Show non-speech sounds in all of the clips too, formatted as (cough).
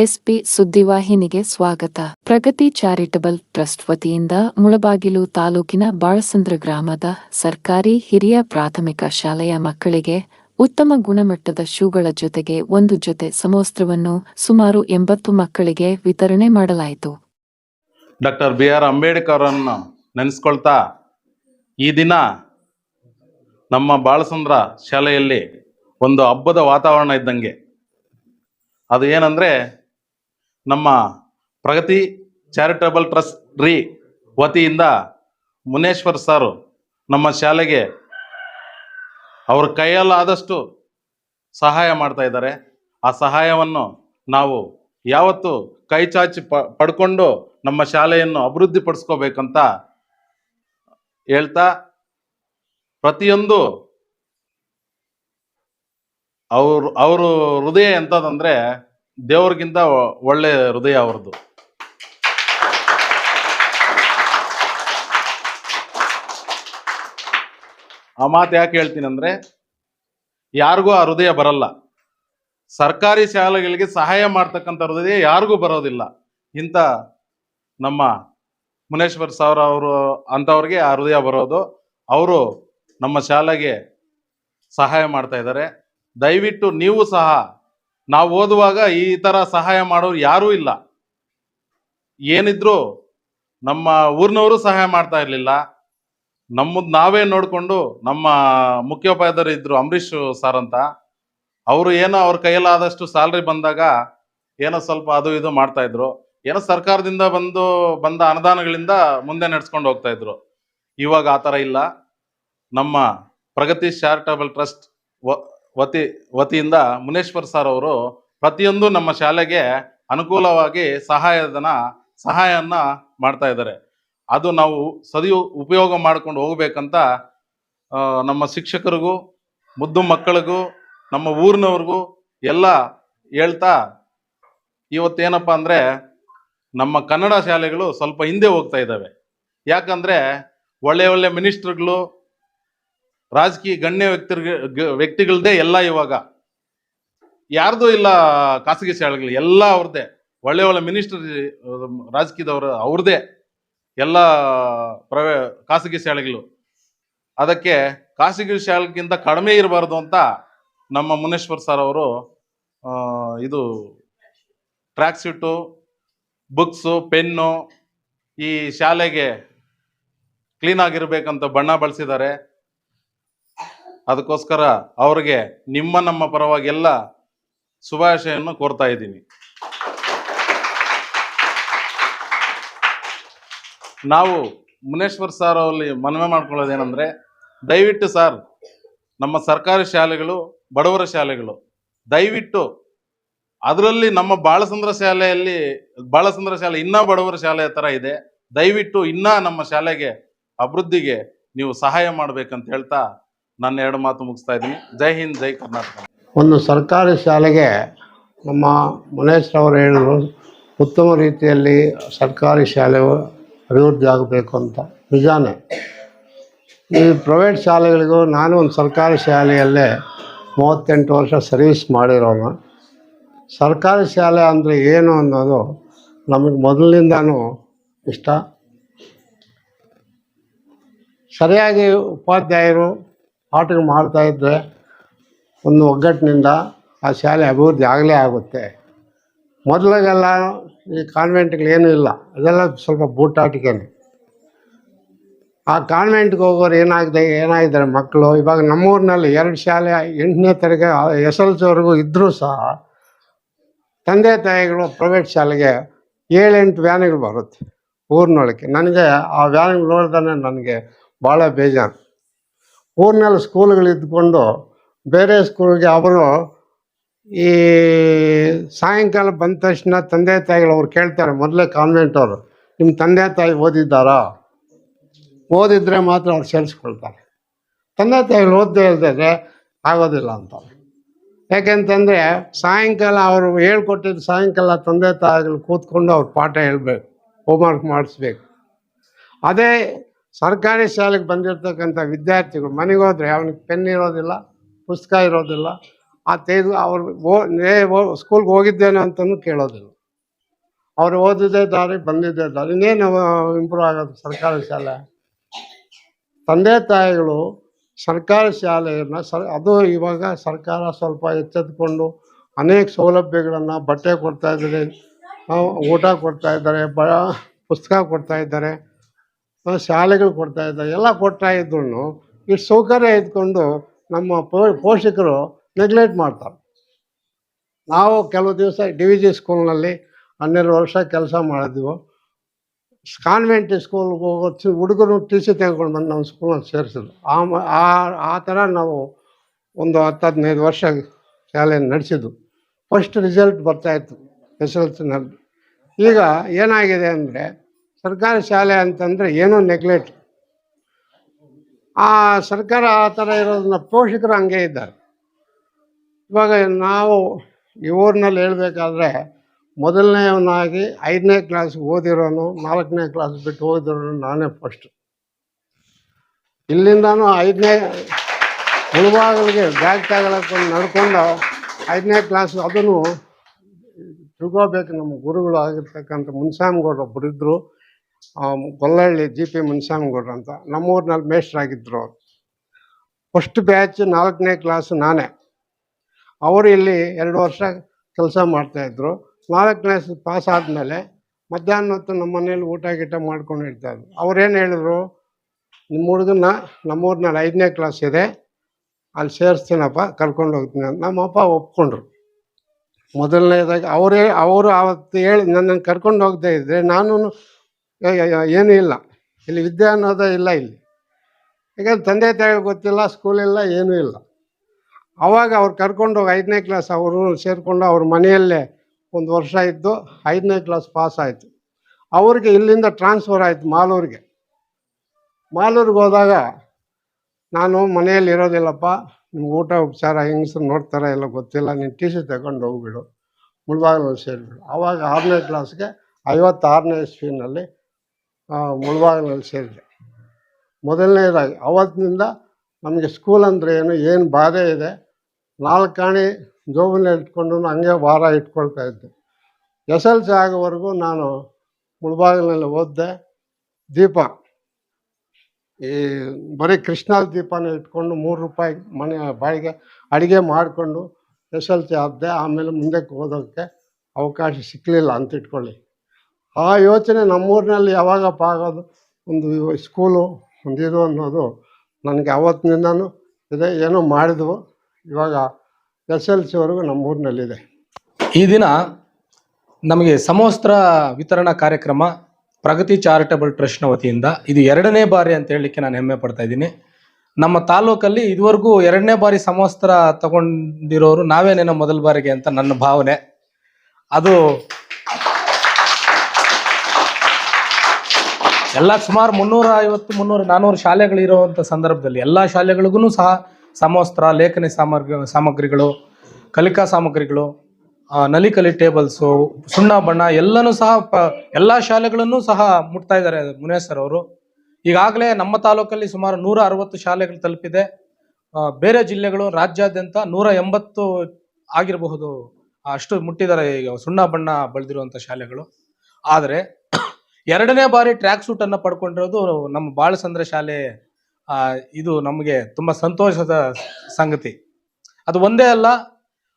SP ಸುದ್ದಿವಾಹಿನಿಗೆ ಸ್ವಾಗತ. ಪ್ರಗತಿ charitable trust ವತಿಯಿಂದ ಮುಳಬಾಗಿಲು ತಾಲೂಕಿನ ಬಾಳಸಂದ್ರ ಗ್ರಾಮದ ಸರ್ಕಾರಿ ಹಿರಿಯ ಪ್ರಾಥಮಿಕ ಶಾಲೆಯ ಮಕ್ಕಳಿಗೆ ಉತ್ತಮ ಗುಣಮಟ್ಟದ ಶೂಗಳ ಜೊತೆಗೆ ಒಂದು ಜೊತೆ ಸಮವಸ್ತ್ರವನ್ನು ಸುಮಾರು ಎಂಬತ್ತು ಮಕ್ಕಳಿಗೆ ವಿತರಣೆ ಮಾಡಲಾಯಿತು. ಡಾಕ್ಟರ್ ಬಿ ಆರ್ ಅಂಬೇಡ್ಕರ್ ಅನ್ನು ನೆನೆಸ್ಕೊಳ್ತಾ ಈ ದಿನ ನಮ್ಮ ಬಾಳಸಂದ್ರ ಶಾಲೆಯಲ್ಲಿ ಒಂದು ಹಬ್ಬದ ವಾತಾವರಣ ಇದ್ದಂಗೆ. ಅದು ಏನಂದ್ರೆ ನಮ್ಮ ಪ್ರಗತಿ ಚಾರಿಟಬಲ್ ಟ್ರಸ್ಟ್ ರೀ ವತಿಯಿಂದ ಮುನೇಶ್ವರ್ ಸರ್ ನಮ್ಮ ಶಾಲೆಗೆ ಅವ್ರ ಕೈಯಲ್ಲಾದಷ್ಟು ಸಹಾಯ ಮಾಡ್ತಾ ಇದ್ದಾರೆ. ಆ ಸಹಾಯವನ್ನು ನಾವು ಯಾವತ್ತು ಕೈ ಚಾಚಿ ಪಡ್ಕೊಂಡು ನಮ್ಮ ಶಾಲೆಯನ್ನು ಅಭಿವೃದ್ಧಿ ಪಡಿಸ್ಕೋಬೇಕಂತ ಹೇಳ್ತಾ ಪ್ರತಿಯೊಂದು ಅವ್ರ, ಅವರು ಹೃದಯ ಎಂಥದಂದ್ರೆ ದೇವ್ರಿಗಿಂತ ಒಳ್ಳೆ ಹೃದಯ ಅವ್ರದ್ದು. ಆ ಮಾತು ಯಾಕೆ ಹೇಳ್ತೀನಿ ಅಂದ್ರೆ ಯಾರಿಗೂ ಆ ಹೃದಯ ಬರಲ್ಲ. ಸರ್ಕಾರಿ ಶಾಲೆಗಳಿಗೆ ಸಹಾಯ ಮಾಡ್ತಕ್ಕಂಥ ಹೃದಯ ಯಾರಿಗೂ ಬರೋದಿಲ್ಲ. ಇಂಥ ನಮ್ಮ ಮುನೇಶ್ವರ್ ಸಾವಿರ ಅವರು ಅಂಥವ್ರಿಗೆ ಆ ಹೃದಯ ಬರೋದು. ಅವರು ನಮ್ಮ ಶಾಲೆಗೆ ಸಹಾಯ ಮಾಡ್ತಾ ಇದ್ದಾರೆ. ದಯವಿಟ್ಟು ನೀವು ಸಹ ನಾವು ಓದುವಾಗ ಈ ಥರ ಸಹಾಯ ಮಾಡೋರು ಯಾರೂ ಇಲ್ಲ. ಏನಿದ್ರು ನಮ್ಮ ಊರಿನವರು ಸಹಾಯ ಮಾಡ್ತಾ ಇರಲಿಲ್ಲ. ನಮ್ಮದು ನಾವೇ ನೋಡಿಕೊಂಡು ನಮ್ಮ ಮುಖ್ಯೋಪಾಧ್ಯಾಯರು ಇದ್ರು ಅಂಬರೀಷ್ ಸರ್ ಅಂತ, ಅವರು ಏನೋ ಅವ್ರ ಕೈಯಲ್ಲಾದಷ್ಟು ಸ್ಯಾಲ್ರಿ ಬಂದಾಗ ಏನೋ ಸ್ವಲ್ಪ ಅದು ಇದು ಮಾಡ್ತಾ ಇದ್ರು. ಏನೋ ಸರ್ಕಾರದಿಂದ ಬಂದು, ಬಂದ ಅನುದಾನಗಳಿಂದ ಮುಂದೆ ನಡೆಸ್ಕೊಂಡು ಹೋಗ್ತಾ ಇದ್ರು. ಇವಾಗ ಆ ಥರ ಇಲ್ಲ. ನಮ್ಮ ಪ್ರಗತಿ ಚಾರಿಟಬಲ್ ಟ್ರಸ್ಟ್ ವತಿ, ವತಿಯಿಂದ ಮುನೇಶ್ವರ್ ಸರ್ ಅವರು ಪ್ರತಿಯೊಂದು ನಮ್ಮ ಶಾಲೆಗೆ ಅನುಕೂಲವಾಗಿ ಸಹಾಯಧನ ಸಹಾಯವನ್ನು ಮಾಡ್ತಾ ಇದ್ದಾರೆ. ಅದು ನಾವು ಸದಿ ಉಪಯೋಗ ಮಾಡ್ಕೊಂಡು ಹೋಗ್ಬೇಕಂತ ನಮ್ಮ ಶಿಕ್ಷಕರಿಗೂ, ಮುದ್ದು ಮಕ್ಕಳಿಗೂ, ನಮ್ಮ ಊರಿನವ್ರಿಗೂ ಎಲ್ಲ ಹೇಳ್ತಾ ಇವತ್ತೇನಪ್ಪ ಅಂದರೆ ನಮ್ಮ ಕನ್ನಡ ಶಾಲೆಗಳು ಸ್ವಲ್ಪ ಹಿಂದೆ ಹೋಗ್ತಾ ಇದ್ದಾವೆ. ಯಾಕಂದರೆ ಒಳ್ಳೆ ಒಳ್ಳೆ ಮಿನಿಸ್ಟರ್ಗಳು ರಾಜಕೀಯ ಗಣ್ಯ ವ್ಯಕ್ತಿ ವ್ಯಕ್ತಿಗಳದ್ದೇ ಎಲ್ಲ ಇವಾಗ. ಯಾರ್ದು ಇಲ್ಲ ಖಾಸಗಿ ಶಾಲೆಗಳು, ಎಲ್ಲ ಅವ್ರದ್ದೇ ಒಳ್ಳೆ ಒಳ್ಳೆ ಮಿನಿಸ್ಟರ್, ರಾಜಕೀಯದವರು ಅವ್ರದ್ದೇ ಎಲ್ಲ ಪ್ರವೇ, ಖಾಸಗಿ ಶಾಲೆಗಳು. ಅದಕ್ಕೆ ಖಾಸಗಿ ಶಾಲೆಗಿಂತ ಕಡಿಮೆ ಇರಬಾರ್ದು ಅಂತ ನಮ್ಮ ಮುನೇಶ್ವರ್ ಸರ್ ಅವರು ಇದು ಟ್ರ್ಯಾಕ್ ಶೀಟು ಬುಕ್ಸು ಪೆನ್ನು ಈ ಶಾಲೆಗೆ ಕ್ಲೀನ್ ಆಗಿರ್ಬೇಕಂತ ಬಣ್ಣ ಬಳಸಿದ್ದಾರೆ. ಅದಕ್ಕೋಸ್ಕರ ಅವ್ರಿಗೆ ನಿಮ್ಮ ನಮ್ಮ ಪರವಾಗೆಲ್ಲ ಶುಭಾಶಯನ್ನು ಕೋರ್ತಾ ಇದ್ದೀನಿ. ನಾವು ಮುನೇಶ್ವರ್ ಸರ್ ಅಲ್ಲಿ ಮನವಿ ಮಾಡ್ಕೊಳ್ಳೋದೇನೆಂದರೆ, ದಯವಿಟ್ಟು ಸರ್ ನಮ್ಮ ಸರ್ಕಾರಿ ಶಾಲೆಗಳು, ಬಡವರ ಶಾಲೆಗಳು, ದಯವಿಟ್ಟು ಅದರಲ್ಲಿ ನಮ್ಮ ಬಾಳಸಂದ್ರ ಶಾಲೆಯಲ್ಲಿ ಬಾಳಸಂದ್ರ ಶಾಲೆ ಇನ್ನ ಬಡವರ ಶಾಲೆ ತರ ಇದೆ. ದಯವಿಟ್ಟು ಇನ್ನ ನಮ್ಮ ಶಾಲೆಗೆ ಅಭಿವೃದ್ಧಿಗೆ ನೀವು ಸಹಾಯ ಮಾಡಬೇಕಂತ ಹೇಳ್ತಾ ನನ್ನ ಎರಡು ಮಾತು ಮುಗಿಸ್ತಾ ಇದ್ದೀನಿ. ಜೈ ಹಿಂದ್, ಜೈ ಕರ್ನಾಟಕ. ಒಂದು ಸರ್ಕಾರಿ ಶಾಲೆಗೆ ನಮ್ಮ ಮುನೇಶ್ ಅವರು ಹೇಳಿದ್ರು, ಉತ್ತಮ ರೀತಿಯಲ್ಲಿ ಸರ್ಕಾರಿ ಶಾಲೆ ಅಭಿವೃದ್ಧಿ ಆಗಬೇಕು ಅಂತ. ನಿಜಾನೇ. ಈ ಪ್ರೈವೇಟ್ ಶಾಲೆಗಳಿಗೂ ನಾನು ಒಂದು ಸರ್ಕಾರಿ ಶಾಲೆಯಲ್ಲೇ ಮೂವತ್ತೆಂಟು ವರ್ಷ ಸರ್ವಿಸ್ ಮಾಡಿರೋನು. ಸರ್ಕಾರಿ ಶಾಲೆ ಅಂದರೆ ಏನು ಅನ್ನೋದು ನಮಗೆ ಮೊದಲಿನಿಂದನೂ ಇಷ್ಟ. ಸರಿಯಾಗಿ ಉಪಾಧ್ಯಾಯರು ಪಾಠ ಇದ್ದರೆ ಒಂದು ಒಗ್ಗಟ್ಟಿನಿಂದ ಆ ಶಾಲೆ ಅಭಿವೃದ್ಧಿ ಆಗಲೇ ಆಗುತ್ತೆ. ಮೊದಲಿಗೆಲ್ಲ ಈ ಕಾನ್ವೆಂಟ್ಗಳೇನೂ ಇಲ್ಲ. ಅದೆಲ್ಲ ಸ್ವಲ್ಪ ಬೂಟಾಟಿಕೆನೆ. ಆ ಕಾನ್ವೆಂಟ್ಗೆ ಹೋಗೋರು ಏನಾಗಿದೆ, ಏನಾಗಿದ್ದಾರೆ ಮಕ್ಕಳು? ಇವಾಗ ನಮ್ಮೂರಿನಲ್ಲಿ ಎರಡು ಶಾಲೆ, ಎಂಟನೇ ತರಗ ಎಸ್ ಎಲ್ ಸಿವರೆಗೂ ಇದ್ದರೂ ಸಹ ತಂದೆ, ತಾಯಿಗಳು ಪ್ರೈವೇಟ್ ಶಾಲೆಗೆ ಏಳೆಂಟು ವ್ಯಾನ್ಗಳು ಬರುತ್ತೆ ಊರಿನೊಳಗೆ. ನನಗೆ ಆ ವ್ಯಾನ್ಗಳು ನೋಡ್ದಾನೆ ನನಗೆ ಭಾಳ ಬೇಜಾರು. ಊರಿನಲ್ಲಿ ಸ್ಕೂಲ್ಗಳು ಇದ್ಕೊಂಡು ಬೇರೆ ಸ್ಕೂಲ್ಗೆ ಅವರು ಈ ಸಾಯಂಕಾಲ ಬಂದ ತಕ್ಷಣ ತಂದೆ ತಾಯಿಗಳು ಅವ್ರು ಕೇಳ್ತಾರೆ, ಮೊದಲೇ ಕಾನ್ವೆಂಟ್ ಅವರು ನಿಮ್ಮ ತಂದೆ ತಾಯಿ ಓದಿದ್ದಾರಾ? ಓದಿದ್ರೆ ಮಾತ್ರ ಅವ್ರು ಸೇರಿಸ್ಕೊಳ್ತಾರೆ. ತಂದೆ ತಾಯಿಗಳು ಓದದೇ ಇಲ್ದಿದ್ರೆ ಆಗೋದಿಲ್ಲ ಅಂತ ಯಾಕೆಂತಂದರೆ ಸಾಯಂಕಾಲ ಅವರು ಹೇಳ್ಕೊಟ್ಟಿದ್ದು ಸಾಯಂಕಾಲ ತಂದೆ ತಾಯಿಗಳು ಕೂತ್ಕೊಂಡು ಅವ್ರು ಪಾಠ ಹೇಳ್ಬೇಕು ಹೋಮ್ವರ್ಕ್ ಮಾಡಿಸ್ಬೇಕು. ಅದೇ ಸರ್ಕಾರಿ ಶಾಲೆಗೆ ಬಂದಿರತಕ್ಕಂಥ ವಿದ್ಯಾರ್ಥಿಗಳು ಮನೆಗೆ ಹೋದ್ರೆ ಅವನಿಗೆ ಪೆನ್ ಇರೋದಿಲ್ಲ, ಪುಸ್ತಕ ಇರೋದಿಲ್ಲ. ಆ ತೆಗೆದು ಅವ್ರು ಓ ನೇ ಸ್ಕೂಲ್ಗೆ ಹೋಗಿದ್ದೇನೆ ಅಂತಲೂ ಕೇಳೋದಿಲ್ಲ. ಅವ್ರು ಓದಿದ್ದೇ ದಾರಿ, ಬಂದಿದ್ದೇ ದಾರಿ. ಇನ್ನೇನು ಇಂಪ್ರೂವ್ ಆಗೋದು ಸರ್ಕಾರಿ ಶಾಲೆ? ತಂದೆ ತಾಯಿಗಳು ಸರ್ಕಾರಿ ಶಾಲೆಯನ್ನು ಸರ್, ಅದು ಇವಾಗ ಸರ್ಕಾರ ಸ್ವಲ್ಪ ಎಚ್ಚೆತ್ಕೊಂಡು ಅನೇಕ ಸೌಲಭ್ಯಗಳನ್ನು ಬಟ್ಟೆ ಕೊಡ್ತಾ ಇದ್ದಾರೆ, ಊಟ ಕೊಡ್ತಾಯಿದ್ದಾರೆ ಬ, ಪುಸ್ತಕ ಕೊಡ್ತಾ ಇದ್ದಾರೆ. ಶಾಲೆಗಳು ಕೊಡ್ತಾ ಇದ್ದಾರೆ. ಎಲ್ಲ ಕೊಡ್ತಾ ಇದ್ರು ಇಷ್ಟು ಸೌಕರ್ಯ ಇದ್ಕೊಂಡು ನಮ್ಮ ಪೋಷಕರು ನೆಗ್ಲೆಕ್ಟ್ ಮಾಡ್ತಾರೆ. ನಾವು ಕೆಲವು ದಿವಸ ಡಿ ವಿ ಜಿ ಸ್ಕೂಲ್ನಲ್ಲಿ ಹನ್ನೆರಡು ವರ್ಷ ಕೆಲಸ ಮಾಡಿದ್ವು. ಕಾನ್ವೆಂಟ್ ಸ್ಕೂಲ್ಗೆ ಹೋಗೋ ಹುಡುಗರು ಟಿ ಸಿ ತೆಗೆದುಕೊಂಡು ಬಂದು ನಮ್ಮ ಸ್ಕೂಲಲ್ಲಿ ಸೇರಿಸಿದ್ರು. ಆ ಆ ಥರ ನಾವು ಒಂದು ಹತ್ತು, ಹದಿನೈದು ವರ್ಷ ಶಾಲೆಯನ್ನು ನಡೆಸಿದ್ದು ಫಸ್ಟ್ ರಿಸಲ್ಟ್ ಬರ್ತಾಯಿತ್ತು ಎಸ್ ಎಲ್ ಸಿನಲ್ಲಿ ಈಗ ಏನಾಗಿದೆ ಅಂದರೆ ಸರ್ಕಾರಿ ಶಾಲೆ ಅಂತಂದರೆ ಏನೋ ನೆಗ್ಲೆಕ್ಟ್ ಆ ಸರ್ಕಾರ ಆ ಥರ ಇರೋದನ್ನ ಪೋಷಕರು ಹಂಗೆ ಇದ್ದಾರೆ. ಇವಾಗ ನಾವು ಈ ಊರಿನಲ್ಲಿ ಹೇಳಬೇಕಾದ್ರೆ ಮೊದಲನೇವನಾಗಿ ಐದನೇ ಕ್ಲಾಸ್ ಓದಿರೋನು, ನಾಲ್ಕನೇ ಕ್ಲಾಸ್ ಬಿಟ್ಟು ಓದಿರೋನು ನಾನೇ ಫಸ್ಟ್ ಇಲ್ಲಿಂದಾನು ಐದನೇ ಮುಳುಬಾಗಿಲಿಗೆ ಬ್ಯಾಗ್ ತಗೊಳಕ್ಕೆ ನಡ್ಕೊಂಡು ಐದನೇ ಕ್ಲಾಸ್ ಅದನ್ನು ತಿಳ್ಕೋಬೇಕು ನಮ್ಮ ಗುರುಗಳು ಆಗಿರ್ತಕ್ಕಂಥ ಮುನ್ಸಾಮಗೌಡ್ರು ಒಬ್ಬರು ಇದ್ದರು ಗೊಲ್ಲಹಳ್ಳಿ ಜಿ ಪಿ ಗೌಡ್ರ ಅಂತ. ನಮ್ಮೂರಿನಲ್ಲಿ ಮೇಷ್ಟ್ರಾಗಿದ್ದರು ಅವರು. ಫಸ್ಟ್ ಬ್ಯಾಚ್ ನಾಲ್ಕನೇ ಕ್ಲಾಸ್ ನಾನೇ. ಅವರು ಇಲ್ಲಿ ಎರಡು ವರ್ಷ ಕೆಲಸ ಮಾಡ್ತಾಯಿದ್ರು ನಾಲ್ಕನೇ ಪಾಸ್ ಆದಮೇಲೆ ಮಧ್ಯಾಹ್ನ ಹೊತ್ತು ನಮ್ಮ ಮನೇಲಿ ಊಟ ಗೀಟ ಮಾಡ್ಕೊಂಡು ಇರ್ತಾಯಿದ್ರು ಅವ್ರೇನು ಹೇಳಿದ್ರು? ನಿಮ್ಮ ಹುಡುಗನ ನಮ್ಮೂರಿನಲ್ಲಿ ಐದನೇ ಕ್ಲಾಸ್ ಇದೆ. ಅಲ್ಲಿ ಸೇರಿಸ್ತೀನಪ್ಪ, ಕರ್ಕೊಂಡು ಹೋಗ್ತೀನಿ ಅಂತ. ನಮ್ಮಪ್ಪ ಒಪ್ಕೊಂಡ್ರು. ಮೊದಲನೇದಾಗಿ ಅವರೇ, ಅವರು ಆವತ್ತು ಹೇಳಿ ನನ್ನನ್ನು ಕರ್ಕೊಂಡು ಹೋಗದೇ ಇದ್ದರೆ ನಾನು ಏನೂ ಇಲ್ಲ. ಇಲ್ಲಿ ವಿದ್ಯೆ ಅನ್ನೋದೇ ಇಲ್ಲ ಇಲ್ಲಿ. ಯಾಕಂದ್ರೆ ತಂದೆ ತಾಯಿ ಗೊತ್ತಿಲ್ಲ ಸ್ಕೂಲ್ ಇಲ್ಲ, ಏನೂ ಇಲ್ಲ. ಅವಾಗ ಅವ್ರು ಕರ್ಕೊಂಡು ಐದನೇ ಕ್ಲಾಸ್ ಅವರು ಸೇರಿಕೊಂಡು ಅವ್ರ ಮನೆಯಲ್ಲೇ ಒಂದು ವರ್ಷ ಇದ್ದು ಐದನೇ ಕ್ಲಾಸ್ ಪಾಸ್ ಆಯಿತು. ಅವ್ರಿಗೆ ಇಲ್ಲಿಂದ ಟ್ರಾನ್ಸ್ಫರ್ ಆಯಿತು ಮಾಲೂರಿಗೆ. ಮಾಲೂರಿಗೆ ಹೋದಾಗ ನಾನು ಮನೆಯಲ್ಲಿ ಇರೋದಿಲ್ಲಪ್ಪ, ನಿಮ್ಗೆ ಊಟ, ಉಪಚಾರ, ಹೆಂಗಸರು ನೋಡ್ತಾರೆ ಎಲ್ಲ ಗೊತ್ತಿಲ್ಲ, ನೀನು ಟಿ ಸಿ ತಗೊಂಡು ಹೋಗ್ಬಿಡು ಮುಳ್ಬಾಗಿಲಲ್ಲಿ ಸೇರಿಬಿಡು. ಆವಾಗ ಆರನೇ ಕ್ಲಾಸ್ಗೆ ಐವತ್ತಾರನೇ ಇಸ್ವಿನಲ್ಲಿ ಮುಳ್ಬಾಗಿಲಲ್ಲಿ ಸೇರಿದೆ. ಮೊದಲನೇದಾಗಿ, ಅವತ್ತಿನಿಂದ ನಮಗೆ ಸ್ಕೂಲ್ ಅಂದರೆ ಏನು ಏನು ಬಾಧೆ ಇದೆ, ನಾಲ್ಕು ಕಾಣಿ ಜೋಬಲ್ಲಿ ಇಟ್ಕೊಂಡು ಹಂಗೆ ವಾರ ಇಟ್ಕೊಳ್ತಾ ಇದ್ದೆ. ಎಸ್ ಎಲ್ ಸಿ ಆಗೋವರೆಗೂ ನಾನು ಮುಳ್ಬಾಗಿಲಿನಲ್ಲಿ ಓದಿದೆ. ದೀಪ, ಈ ಬರೀ ಕೃಷ್ಣಾಲ್ ದೀಪನ ಇಟ್ಕೊಂಡು ಮೂರು ರೂಪಾಯಿ ಮನೆ ಬಾಡಿಗೆ ಅಡುಗೆ ಮಾಡಿಕೊಂಡು ಎಸ್ ಎಲ್ ಸಿ ಆದ್ದೆ. ಆಮೇಲೆ ಮುಂದಕ್ಕೆ ಓದೋಕ್ಕೆ ಅವಕಾಶ ಸಿಕ್ಕಲಿಲ್ಲ ಅಂತ ಇಟ್ಕೊಳ್ಳಿ. ಆ ಯೋಚನೆ ನಮ್ಮೂರಿನಲ್ಲಿ ಯಾವಾಗಪ್ಪ ಆಗೋದು? ಒಂದು ಸ್ಕೂಲು ಒಂದು ಇದು ಅನ್ನೋದು ನನಗೆ ಅವತ್ತಿನಿಂದನೂ ಇದೆ, ಏನೋ ಮಾಡಿದ್ವು. ಇವಾಗ ಎಸ್ ಎಲ್ ಸಿವರೆಗೂ ನಮ್ಮೂರಿನಲ್ಲಿದೆ. ಈ ದಿನ ನಮಗೆ ಸಮವಸ್ತ್ರ ವಿತರಣಾ ಕಾರ್ಯಕ್ರಮ ಪ್ರಗತಿ ಚಾರಿಟಬಲ್ ಟ್ರಸ್ಟ್ನ ವತಿಯಿಂದ ಇದು ಎರಡನೇ ಬಾರಿ ಅಂತ ಹೇಳಲಿಕ್ಕೆ ನಾನು ಹೆಮ್ಮೆ ಪಡ್ತಾ ಇದ್ದೀನಿ. ನಮ್ಮ ತಾಲೂಕಲ್ಲಿ ಇದುವರೆಗೂ ಎರಡನೇ ಬಾರಿ ಸಮವಸ್ತ್ರ ತಗೊಂಡಿರೋರು ನಾವೇನೇನೋ ಮೊದಲ ಬಾರಿಗೆ ಅಂತ ನನ್ನ ಭಾವನೆ. ಅದು ಎಲ್ಲ ಸುಮಾರು ಮುನ್ನೂರ ಐವತ್ತು, ಮುನ್ನೂರ ನಾನ್ನೂರು ಶಾಲೆಗಳಿರುವಂಥ ಸಂದರ್ಭದಲ್ಲಿ ಎಲ್ಲ ಶಾಲೆಗಳಿಗೂ ಸಹ ಸಮವಸ್ತ್ರ, ಲೇಖನಿ ಸಾಮಗ್ರಿ, ಸಾಮಗ್ರಿಗಳು, ಕಲಿಕಾ ಸಾಮಗ್ರಿಗಳು ನಲಿಕಲಿ ಟೇಬಲ್ಸು ಸುಣ್ಣ, ಬಣ್ಣ ಎಲ್ಲನೂ ಸಹ ಪ, ಎಲ್ಲ ಶಾಲೆಗಳನ್ನು ಸಹ ಮುಟ್ತಾ ಇದ್ದಾರೆ ಮುನೇಶ್ ಸರ್ ಅವರು. ಈಗಾಗಲೇ ನಮ್ಮ ತಾಲೂಕಲ್ಲಿ ಸುಮಾರು ನೂರ ಅರವತ್ತು ಶಾಲೆಗಳು ತಲುಪಿದೆ. ಬೇರೆ ಜಿಲ್ಲೆಗಳು ರಾಜ್ಯಾದ್ಯಂತ ನೂರ ಎಂಬತ್ತು ಆಗಿರಬಹುದು. ಅಷ್ಟು ಮುಟ್ಟಿದ್ದಾರೆ ಈಗ ಸುಣ್ಣ, ಬಣ್ಣ ಬೆಳೆದಿರುವಂಥ ಶಾಲೆಗಳು. ಆದರೆ ಎರಡನೇ ಬಾರಿ ಟ್ರ್ಯಾಕ್ ಸೂಟ್ ಅನ್ನ ಪಡ್ಕೊಂಡಿರೋದು ನಮ್ಮ ಬಾಳಸಂದ್ರ ಶಾಲೆ ಆ, ಇದು ನಮಗೆ ತುಂಬಾ ಸಂತೋಷದ ಸಂಗತಿ. ಅದು ಒಂದೇ ಅಲ್ಲ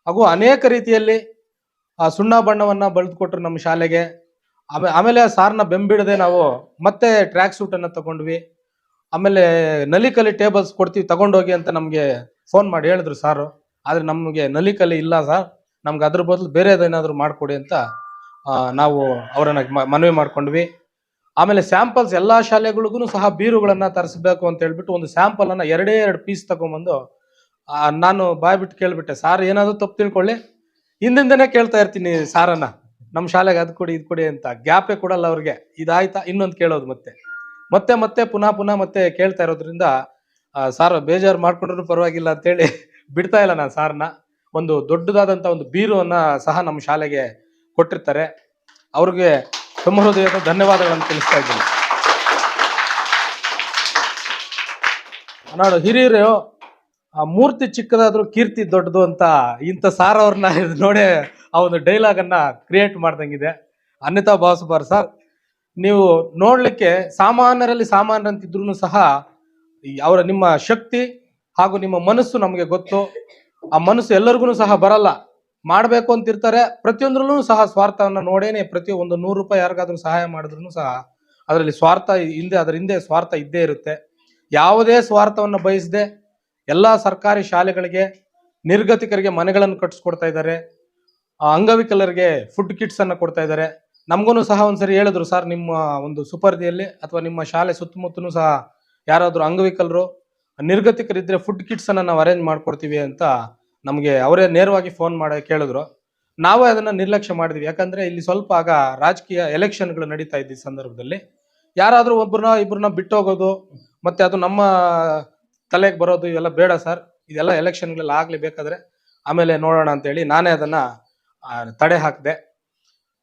ಹಾಗೂ ಅನೇಕ ರೀತಿಯಲ್ಲಿ ಆ ಸುಣ್ಣ ಬಣ್ಣವನ್ನ ಬಳಿದುಕೊಟ್ರು ನಮ್ಮ ಶಾಲೆಗೆ. ಆಮೇಲೆ ಆಮೇಲೆ ಸಾರ್ನ ಬೆಂಬಿಡದೆ ನಾವು ಮತ್ತೆ ಟ್ರ್ಯಾಕ್ ಸೂಟ್ ಅನ್ನ ತಗೊಂಡ್ವಿ. ಆಮೇಲೆ ನಲಿಕಲಿ ಟೇಬಲ್ಸ್ ಕೊಡ್ತೀವಿ ತಗೊಂಡೋಗಿ ಅಂತ ನಮಗೆ ಫೋನ್ ಮಾಡಿ ಹೇಳಿದ್ರು ಸಾರು. ಆದ್ರೆ ನಮಗೆ ನಲಿಕಲಿ ಇಲ್ಲ ಸಾರ್. ನಮ್ಗೆ ಅದ್ರ ಬದಲು ಬೇರೆದೇನಾದ್ರು ಮಾಡಿಕೊಡಿ ಅಂತ ಆ, ನಾವು ಅವರನ್ನ ಮನವಿ ಮಾಡ್ಕೊಂಡ್ವಿ. ಆಮೇಲೆ ಸ್ಯಾಂಪಲ್ಸ್ ಎಲ್ಲಾ ಶಾಲೆಗಳಿಗೂ ಸಹ ಬೀರುಗಳನ್ನ ತರಿಸ್ಬೇಕು ಅಂತ ಹೇಳ್ಬಿಟ್ಟು ಒಂದು ಸ್ಯಾಂಪಲ್ ಅನ್ನ ಎರಡೇ ಎರಡು ಪೀಸ್ ತಗೊಂಬಂದು ಆ, ನಾನು ಬಾಯ್ ಬಿಟ್ಟು ಕೇಳ್ಬಿಟ್ಟೆ ಸಾರ್ ಏನಾದ್ರು ತಪ್ಪು ತಿಳ್ಕೊಳ್ಳಿ. ಹಿಂದಿಂದನೇ ಕೇಳ್ತಾ ಇರ್ತೀನಿ ಸಾರನ್ನ. ನಮ್ಮ ಶಾಲೆಗೆ ಅದು ಕೊಡಿ ಇದು ಕೊಡಿ ಅಂತ ಗ್ಯಾಪೇ ಕೊಡಲ್ಲ ಅವ್ರಿಗೆ. ಇದಾಯ್ತಾ? ಇನ್ನೊಂದು ಕೇಳೋದು ಮತ್ತೆ. ಮತ್ತೆ ಮತ್ತೆ ಪುನಃ ಪುನಃ ಮತ್ತೆ ಕೇಳ್ತಾ ಇರೋದ್ರಿಂದ ಸಾರ್ ಬೇಜಾರು ಮಾಡ್ಕೊಂಡ್ರು ಪರವಾಗಿಲ್ಲ ಅಂತೇಳಿ (laughs) ಬಿಡ್ತಾ ಇಲ್ಲ ನಾನು ಸಾರನ್ನ. ಒಂದು ದೊಡ್ಡದಾದಂತ ಒಂದು ಬೀರುವನ್ನ ಸಹ ನಮ್ಮ ಶಾಲೆಗೆ ಕೊಟ್ಟಿರ್ತಾರೆ. ಅವ್ರಿಗೆ ತುಂಬ ಹೃದಯದ ಧನ್ಯವಾದಗಳನ್ನು ತಿಳಿಸ್ತಾ ಇದ್ದೀನಿ. ನಾನು ಹಿರಿಯರು, ಆ ಮೂರ್ತಿ ಚಿಕ್ಕದಾದ್ರೂ ಕೀರ್ತಿ ದೊಡ್ಡದು ಅಂತ ಇಂಥ ಸಾರ್ ಅವ್ರನ್ನ ನೋಡೇ ಆ ಒಂದು ಡೈಲಾಗ್ ಅನ್ನ ಕ್ರಿಯೇಟ್ ಮಾಡ್ದಂಗಿದೆ. ಅನಿತಾ ಭಾವಿಸಬಾರ್ದು ಸರ್, ನೀವು ನೋಡ್ಲಿಕ್ಕೆ ಸಾಮಾನ್ಯರಲ್ಲಿ ಸಾಮಾನ್ಯರಂತಿದ್ರು ಸಹ ಅವರ ನಿಮ್ಮ ಶಕ್ತಿ ಹಾಗೂ ನಿಮ್ಮ ಮನಸ್ಸು ನಮಗೆ ಗೊತ್ತು. ಆ ಮನಸ್ಸು ಎಲ್ಲರಿಗೂ ಸಹ ಬರಲ್ಲ. ಮಾಡಬೇಕು ಅಂತ ಇರ್ತಾರೆ ಪ್ರತಿಯೊಂದ್ರಲ್ಲೂ ಸಹ ಸ್ವಾರ್ಥವನ್ನ ನೋಡೇನೆ ಪ್ರತಿ ಒಂದು ನೂರು ರೂಪಾಯಿ ಯಾರಿಗಾದ್ರೂ ಸಹಾಯ ಮಾಡಿದ್ರು ಸಹ ಅದರಲ್ಲಿ ಸ್ವಾರ್ಥ ಹಿಂದೆ, ಅದರ ಹಿಂದೆ ಸ್ವಾರ್ಥ ಇದ್ದೇ ಇರುತ್ತೆ. ಯಾವುದೇ ಸ್ವಾರ್ಥವನ್ನು ಬಯಸದೆ ಎಲ್ಲ ಸರ್ಕಾರಿ ಶಾಲೆಗಳಿಗೆ ನಿರ್ಗತಿಕರಿಗೆ ಮನೆಗಳನ್ನು ಕಟ್ಟಿಸ್ಕೊಡ್ತಾ ಇದ್ದಾರೆ. ಅಂಗವಿಕಲರಿಗೆ ಫುಡ್ ಕಿಟ್ಸ್ ಅನ್ನು ಕೊಡ್ತಾ ಇದ್ದಾರೆ. ನಮಗೂ ಸಹ ಒಂದ್ಸರಿ ಹೇಳಿದ್ರು, ಸರ್, ನಿಮ್ಮ ಒಂದು ಸುಪರ್ದಿಯಲ್ಲಿ ಅಥವಾ ನಿಮ್ಮ ಶಾಲೆ ಸುತ್ತಮುತ್ತಲೂ ಸಹ ಯಾರಾದರೂ ಅಂಗವಿಕಲರು ನಿರ್ಗತಿಕರಿದ್ದರೆ ಫುಡ್ ಕಿಟ್ಸ್ ಅನ್ನ ನಾವು ಅರೇಂಜ್ ಮಾಡ್ಕೊಡ್ತೀವಿ ಅಂತ ನಮಗೆ ಅವರೇ ನೇರವಾಗಿ ಫೋನ್ ಮಾಡಿ ಕೇಳಿದ್ರು. ನಾವೇ ಅದನ್ನ ನಿರ್ಲಕ್ಷ್ಯ ಮಾಡಿದ್ವಿ. ಯಾಕಂದ್ರೆ ಇಲ್ಲಿ ಸ್ವಲ್ಪ ಆಗ ರಾಜಕೀಯ ಎಲೆಕ್ಷನ್ಗಳು ನಡೀತಾ ಇದ್ದ ಸಂದರ್ಭದಲ್ಲಿ. ಯಾರಾದರೂ ಒಬ್ಬರನ್ನ ಇಬ್ಬರನ್ನ ಬಿಟ್ಟು ಹೋಗೋದು, ಮತ್ತೆ ಅದು ನಮ್ಮ ತಲೆಗೆ ಬರೋದು ಇವೆಲ್ಲ ಬೇಡ ಸರ್ ಇದೆಲ್ಲ ಎಲೆಕ್ಷನ್ಗಳೆಲ್ಲ ಆಗಲಿ ಬೇಕಾದ್ರೆ ಆಮೇಲೆ ನೋಡೋಣ ಅಂತೇಳಿ ನಾನೇ ಅದನ್ನ ತಡೆ ಹಾಕಿದೆ.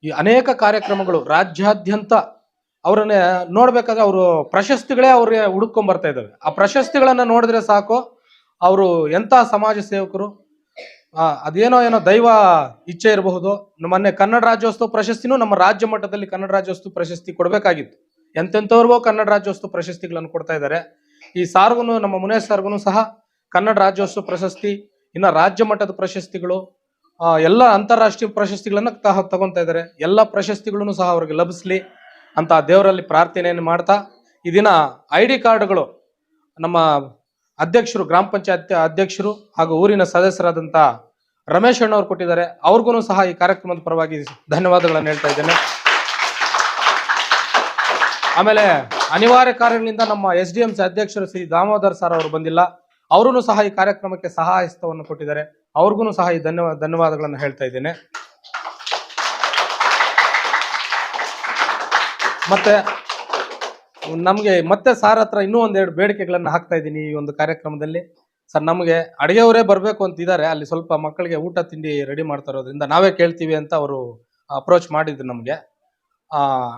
ಈ ಅನೇಕ ಕಾರ್ಯಕ್ರಮಗಳು ರಾಜ್ಯಾದ್ಯಂತ ಅವರನ್ನೇ ನೋಡ್ಬೇಕಾದ್ರೆ ಅವರು ಪ್ರಶಸ್ತಿಗಳೇ ಅವ್ರಿಗೆ ಹುಡುಕೊಂಡ್ ಬರ್ತಾ ಇದ್ದಾವೆ. ಆ ಪ್ರಶಸ್ತಿಗಳನ್ನ ನೋಡಿದ್ರೆ ಸಾಕು. ಅವರು ಎಂಥ ಸಮಾಜ ಸೇವಕರು ಅದೇನೋ ಏನೋ ದೈವ ಇಚ್ಛೆ ಇರಬಹುದು. ಮೊನ್ನೆ ಕನ್ನಡ ರಾಜ್ಯೋತ್ಸವ ಪ್ರಶಸ್ತಿನೂ ನಮ್ಮ ರಾಜ್ಯ ಮಟ್ಟದಲ್ಲಿ ಕನ್ನಡ ರಾಜ್ಯೋತ್ಸವ ಪ್ರಶಸ್ತಿ ಕೊಡಬೇಕಾಗಿತ್ತು. ಎಂತೆಂಥವ್ರಿಗೋ ಕನ್ನಡ ರಾಜ್ಯೋತ್ಸವ ಪ್ರಶಸ್ತಿಗಳನ್ನು ಕೊಡ್ತಾ ಇದ್ದಾರೆ. ಈ ಸಾರ್ಗುನು ನಮ್ಮ ಮುನೇಶ್ ಸಾರ್ಗುನು ಸಹ ಕನ್ನಡ ರಾಜ್ಯೋತ್ಸವ ಪ್ರಶಸ್ತಿ, ಇನ್ನ ರಾಜ್ಯ ಮಟ್ಟದ ಪ್ರಶಸ್ತಿಗಳು ಎಲ್ಲ ಅಂತಾರಾಷ್ಟ್ರೀಯ ಪ್ರಶಸ್ತಿಗಳನ್ನು ತಹ ತಗೊಂತಾ ಇದ್ದಾರೆ. ಎಲ್ಲ ಪ್ರಶಸ್ತಿಗಳನ್ನು ಸಹ ಅವ್ರಿಗೆ ಲಭಿಸ್ಲಿ ಅಂತ ದೇವರಲ್ಲಿ ಪ್ರಾರ್ಥನೆಯನ್ನು ಮಾಡ್ತಾ, ಈ ಐ ಡಿ ಕಾರ್ಡ್ಗಳು ನಮ್ಮ ಅಧ್ಯಕ್ಷರು, ಗ್ರಾಮ ಪಂಚಾಯತ್ ಅಧ್ಯಕ್ಷರು ಹಾಗೂ ಊರಿನ ಸದಸ್ಯರಾದಂತಹ ರಮೇಶ್ ಅಣ್ಣವ್ರು ಕೊಟ್ಟಿದ್ದಾರೆ. ಅವ್ರಿಗೂ ಸಹ ಈ ಕಾರ್ಯಕ್ರಮದ ಪರವಾಗಿ ಧನ್ಯವಾದಗಳನ್ನು ಹೇಳ್ತಾ ಇದ್ದೇನೆ. ಆಮೇಲೆ ಅನಿವಾರ್ಯ ಕಾರ್ಯಗಳಿಂದ ನಮ್ಮ ಎಸ್ ಡಿ ಎಂ ಸಿ ಅಧ್ಯಕ್ಷರು ಶ್ರೀ ದಾಮೋದರ್ ಸರ್ ಅವರು ಬಂದಿಲ್ಲ. ಅವರೂ ಸಹ ಈ ಕಾರ್ಯಕ್ರಮಕ್ಕೆ ಸಹಾಯ ಹಸ್ತವನ್ನು ಕೊಟ್ಟಿದ್ದಾರೆ. ಅವ್ರಿಗೂ ಸಹ ಈ ಧನ್ಯವಾದ ಧನ್ಯವಾದಗಳನ್ನು ಹೇಳ್ತಾ ಇದ್ದೇನೆ. ಮತ್ತೆ ನಮಗೆ ಮತ್ತೆ ಸಾರ್ ಹತ್ರ ಇನ್ನೂ ಒಂದೆರಡು ಬೇಡಿಕೆಗಳನ್ನು ಹಾಕ್ತಾ ಇದ್ದೀನಿ ಈ ಒಂದು ಕಾರ್ಯಕ್ರಮದಲ್ಲಿ. ಸರ್, ನಮಗೆ ಅಡುಗೆಯವರೇ ಬರಬೇಕು ಅಂತಿದ್ದಾರೆ ಅಲ್ಲಿ ಸ್ವಲ್ಪ ಮಕ್ಕಳಿಗೆ ಊಟ, ತಿಂಡಿ ರೆಡಿ ಮಾಡ್ತಾ ಇರೋದ್ರಿಂದ ನಾವೇ ಕೇಳ್ತೀವಿ ಅಂತ ಅವರು ಅಪ್ರೋಚ್ ಮಾಡಿದ್ರು ನಮಗೆ.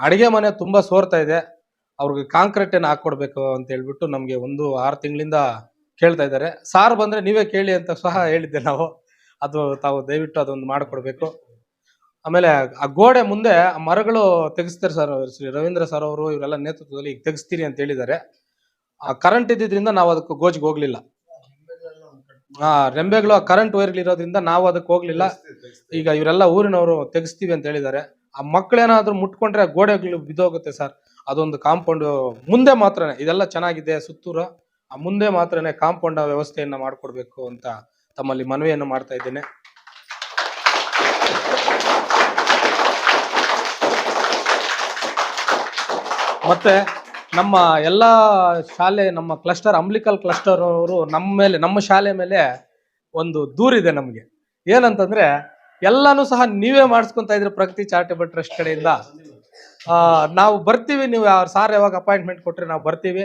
ಅಡುಗೆ ಮನೆ ತುಂಬ ಸೋರ್ತಾ ಇದೆ. ಅವ್ರಿಗೆ ಕಾಂಕ್ರೀಟ್ ಏನು ಹಾಕ್ಕೊಡ್ಬೇಕು ಅಂತ ಹೇಳ್ಬಿಟ್ಟು ನಮಗೆ ಒಂದು ಆರು ತಿಂಗಳಿಂದ ಕೇಳ್ತಾ ಇದ್ದಾರೆ. ಸಾರ್ ಬಂದ್ರೆ ನೀವೇ ಕೇಳಿ ಅಂತ ಸಹ ಹೇಳಿದ್ದೆ ನಾವು. ಅದು ತಾವು ದಯವಿಟ್ಟು ಅದೊಂದು ಮಾಡಿಕೊಡ್ಬೇಕು. ಆಮೇಲೆ ಆ ಗೋಡೆ ಮುಂದೆ ಆ ಮರಗಳು ತೆಗೆಸ್ತಾರೆ ಸರ್ ಶ್ರೀ ರವೀಂದ್ರ ಸರ್ ಅವರು, ಇವರೆಲ್ಲ ನೇತೃತ್ವದಲ್ಲಿ ಈಗ ತೆಗೆಸ್ತೀರಿ ಅಂತ ಹೇಳಿದ್ದಾರೆ. ಆ ಕರೆಂಟ್ ಇದ್ದಿದ್ರಿಂದ ನಾವು ಅದಕ್ಕೆ ಗೋಜಿಗೆ ಹೋಗ್ಲಿಲ್ಲ. ಆ ರೆಂಬೆಗಳು ಕರೆಂಟ್ ವೈರ್ಗಳಿರೋದ್ರಿಂದ ನಾವು ಅದಕ್ಕೆ ಹೋಗ್ಲಿಲ್ಲ. ಈಗ ಇವರೆಲ್ಲ ಊರಿನವರು ತೆಗೆಸ್ತೀವಿ ಅಂತ ಹೇಳಿದ್ದಾರೆ. ಆ ಮಕ್ಕಳೇನಾದ್ರೂ ಮುಟ್ಕೊಂಡ್ರೆ ಗೋಡೆಗಳು ಬಿದ್ದೋಗುತ್ತೆ ಸರ್. ಅದೊಂದು ಕಾಂಪೌಂಡ್ ಮುಂದೆ ಮಾತ್ರನೇ, ಇದೆಲ್ಲ ಚೆನ್ನಾಗಿದೆ ಸುತ್ತೂರ. ಆ ಮುಂದೆ ಮಾತ್ರನೇ ಕಾಂಪೌಂಡ್ ವ್ಯವಸ್ಥೆಯನ್ನ ಮಾಡಿಕೊಡ್ಬೇಕು ಅಂತ ತಮ್ಮಲ್ಲಿ ಮನವಿಯನ್ನು ಮಾಡ್ತಾ ಇದ್ದೇನೆ. ಮತ್ತೆ ನಮ್ಮ ಎಲ್ಲ ಶಾಲೆ, ನಮ್ಮ ಕ್ಲಸ್ಟರ್ ಅಂಬ್ಲಿಕಲ್ ಕ್ಲಸ್ಟರ್ ಅವರು ನಮ್ಮ ಮೇಲೆ, ನಮ್ಮ ಶಾಲೆ ಮೇಲೆ ಒಂದು ದೂರಿದೆ ನಮಗೆ. ಏನಂತಂದ್ರೆ, ಎಲ್ಲಾನು ಸಹ ನೀವೇ ಮಾಡಿಸ್ಕೊಂತ ಇದ್ರೆ ಪ್ರಗತಿ ಚಾರಿಟೇಬಲ್ ಟ್ರಸ್ಟ್ ಕಡೆಯಿಂದ. ನಾವು ಬರ್ತೀವಿ, ನೀವು ಸಾರ್ ಯಾವಾಗ ಅಪಾಯಿಂಟ್ಮೆಂಟ್ ಕೊಟ್ರೆ ನಾವು ಬರ್ತೀವಿ.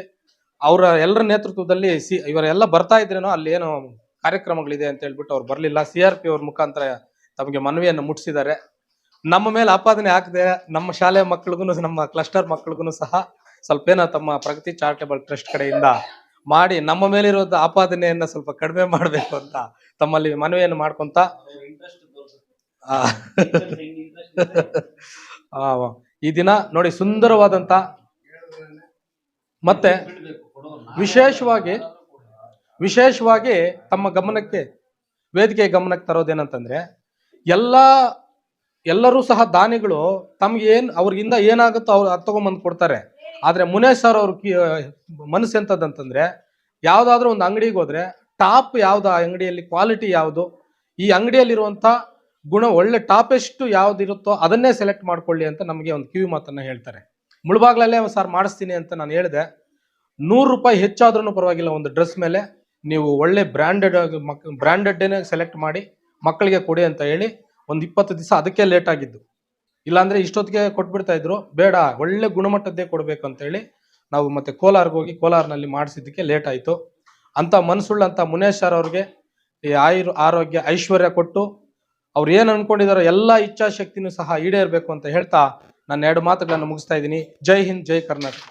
ಅವರ ಎಲ್ಲರ ನೇತೃತ್ವದಲ್ಲಿ ಸಿ, ಇವರೆಲ್ಲ ಬರ್ತಾ ಇದ್ರೇನೋ ಅಲ್ಲಿ ಏನೋ ಕಾರ್ಯಕ್ರಮಗಳಿದೆ ಅಂತ ಹೇಳ್ಬಿಟ್ಟು ಅವ್ರು ಬರಲಿಲ್ಲ. ಸಿ ಆರ್ ಪಿ ಅವ್ರ ಮುಖಾಂತರ ತಮಗೆ ಮನವಿಯನ್ನು ಮುಟ್ಟಿಸಿದ್ದಾರೆ ನಮ್ಮ ಮೇಲೆ ಆಪಾದನೆ ಹಾಕದೆ ನಮ್ಮ ಶಾಲೆ ಮಕ್ಕಳಿಗೂ ನಮ್ಮ ಕ್ಲಸ್ಟರ್ ಮಕ್ಕಳಿಗೂ ಸಹ ಸ್ವಲ್ಪ ಏನೋ ತಮ್ಮ ಪ್ರಗತಿ ಚಾರಿಟೇಬಲ್ ಟ್ರಸ್ಟ್ ಕಡೆಯಿಂದ ಮಾಡಿ ನಮ್ಮ ಮೇಲಿರುವಂತ ಆಪಾದನೆಯನ್ನ ಸ್ವಲ್ಪ ಕಡಿಮೆ ಮಾಡಬೇಕು ಅಂತ ತಮ್ಮಲ್ಲಿ ಮನವಿಯನ್ನು ಮಾಡ್ಕೊಂತ ಈ ದಿನ ನೋಡಿ ಸುಂದರವಾದಂತ ಮತ್ತೆ ವಿಶೇಷವಾಗಿ ವಿಶೇಷವಾಗಿ ತಮ್ಮ ಗಮನಕ್ಕೆ ವೇದಿಕೆ ಗಮನಕ್ಕೆ ತರೋದೇನಂತಂದ್ರೆ ಎಲ್ಲ ಎಲ್ಲರೂ ಸಹ ದಾನಿಗಳು ತಮ್ಗೆ ಏನ್ ಅವ್ರಿಗಿಂದ ಏನಾಗುತ್ತೋ ಅವ್ರು ಅದು ತಗೊಂಬಂದು ಕೊಡ್ತಾರೆ. ಆದ್ರೆ ಮುನೇಶ್ ಸರ್ ಅವ್ರ ಮನಸ್ಸು ಎಂತದಂತಂದ್ರೆ ಯಾವ್ದಾದ್ರು ಒಂದು ಅಂಗಡಿಗೆ ಹೋದ್ರೆ ಟಾಪ್ ಯಾವ್ದು ಆ ಅಂಗಡಿಯಲ್ಲಿ ಕ್ವಾಲಿಟಿ ಯಾವುದು, ಈ ಅಂಗಡಿಯಲ್ಲಿರುವಂತ ಗುಣ ಒಳ್ಳೆ ಟಾಪೆಸ್ಟ್ ಯಾವ್ದಿರುತ್ತೋ ಅದನ್ನೇ ಸೆಲೆಕ್ಟ್ ಮಾಡ್ಕೊಳ್ಳಿ ಅಂತ ನಮಗೆ ಒಂದು ಕಿವಿ ಮಾತನ್ನ ಹೇಳ್ತಾರೆ. ಮುಳುಬಾಗ್ಲಲ್ಲೇ ಸರ್ ಮಾಡಿಸ್ತೀನಿ ಅಂತ ನಾನು ಹೇಳಿದೆ. ನೂರು ರೂಪಾಯಿ ಹೆಚ್ಚಾದ್ರೂ ಪರವಾಗಿಲ್ಲ ಒಂದು ಡ್ರೆಸ್ ಮೇಲೆ. ನೀವು ಒಳ್ಳೆ ಬ್ರ್ಯಾಂಡೆಡ್ ಮಕ್ ಬ್ರ್ಯಾಂಡೆಡ್ನೇ ಸೆಲೆಕ್ಟ್ ಮಾಡಿ ಮಕ್ಕಳಿಗೆ ಕೊಡಿ ಅಂತ ಹೇಳಿ ಒಂದು ಇಪ್ಪತ್ತು ದಿವಸ ಅದಕ್ಕೆ ಲೇಟ್ ಆಗಿದ್ದು. ಇಲ್ಲಾಂದ್ರೆ ಇಷ್ಟೊತ್ತಿಗೆ ಕೊಟ್ಬಿಡ್ತಾ ಇದ್ರು. ಬೇಡ, ಒಳ್ಳೆ ಗುಣಮಟ್ಟದ್ದೇ ಕೊಡಬೇಕು ಅಂತ ಹೇಳಿ ನಾವು ಮತ್ತೆ ಕೋಲಾರ್ಗೆ ಹೋಗಿ ಕೋಲಾರ್ನಲ್ಲಿ ಮಾಡಿಸಿದ್ದಕ್ಕೆ ಲೇಟ್ ಆಯ್ತು. ಅಂತ ಮನಸ್ಸುಳ್ಳಂತ ಮುನೇಶ್ ಸರ್ ಅವ್ರಿಗೆ ಈ ಆಯುರ್, ಆರೋಗ್ಯ, ಐಶ್ವರ್ಯ ಕೊಟ್ಟು ಅವ್ರು ಏನು ಅನ್ಕೊಂಡಿದಾರೋ ಎಲ್ಲಾ ಇಚ್ಛಾಶಕ್ತಿನೂ ಸಹ ಈಡೇರಬೇಕು ಅಂತ ಹೇಳ್ತಾ ನನ್ನ ಎರಡು ಮಾತುಗಳನ್ನು ಮುಗಿಸ್ತಾ ಇದ್ದೀನಿ. ಜೈ ಹಿಂದ್, ಜೈ ಕರ್ನಾಟಕ.